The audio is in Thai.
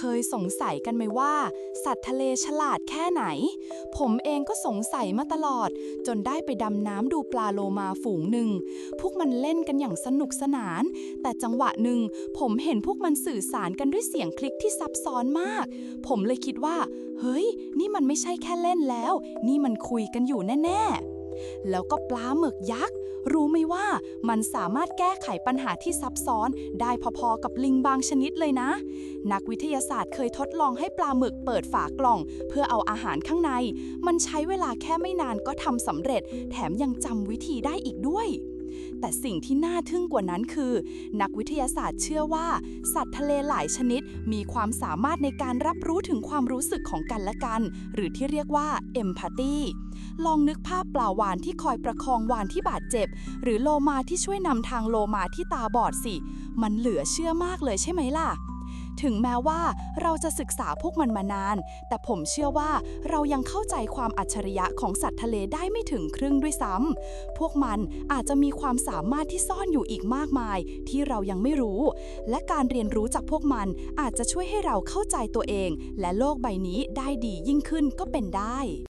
เคยสงสัยกันไหมว่า สัตว์ทะเลฉลาดแค่ไหน ผมเองก็สงสัยมาตลอด จนได้ไปดำน้ำดูปลาโลมาฝูงหนึ่ง พวกมันเล่นกันอย่างสนุกสนาน แต่จังหวะหนึ่งผมเห็นพวกมันสื่อสารกันด้วยเสียงคลิกที่ซับซ้อนมาก ผมเลยคิดว่า เฮ้ย นี่มันไม่ใช่แค่เล่นแล้ว นี่มันคุยกันอยู่แน่ ๆ แล้วก็ปลาหมึกยักษ์ รู้ไหมว่ามันสามารถแก้ไขปัญหาที่ซับซ้อน ได้พอๆกับลิงบางชนิดเลยนะ นักวิทยาศาสตร์เคยทดลองให้ปลาหมึกเปิดฝากล่อง เพื่อเอาอาหารข้างใน มันใช้เวลาแค่ไม่นานก็ทำสำเร็จ แถมยังจำวิธีได้อีกด้วย แต่สิ่งที่น่าทึ่งกว่านั้นคือ นักวิทยาศาสตร์เชื่อว่า สัตว์ทะเลหลายชนิด มีความสามารถในการรับรู้ถึงความรู้สึกของกันและกัน หรือที่เรียกว่าเอมพัตตีลองนึกภาพปลาวานที่คอยประคองวานที่บาดเจ็บ หรือโลมาที่ช่วยนำทางโลมาที่ตาบอดสิ มันเหลือเชื่อมากเลยใช่ไหมล่ะ ถึงแม้ว่าเราจะศึกษาพวกมันมานาน แต่ผมเชื่อว่าเรายังเข้าใจความอัจฉริยะของสัตว์ทะเลได้ไม่ถึงครึ่งด้วยซ้ำ พวกมันอาจจะมีความสามารถที่ซ่อนอยู่อีกมากมาย ที่เรายังไม่รู้ และการเรียนรู้จากพวกมันอาจจะช่วยให้เราเข้าใจตัวเอง และโลกใบนี้ได้ดียิ่งขึ้นก็เป็นได้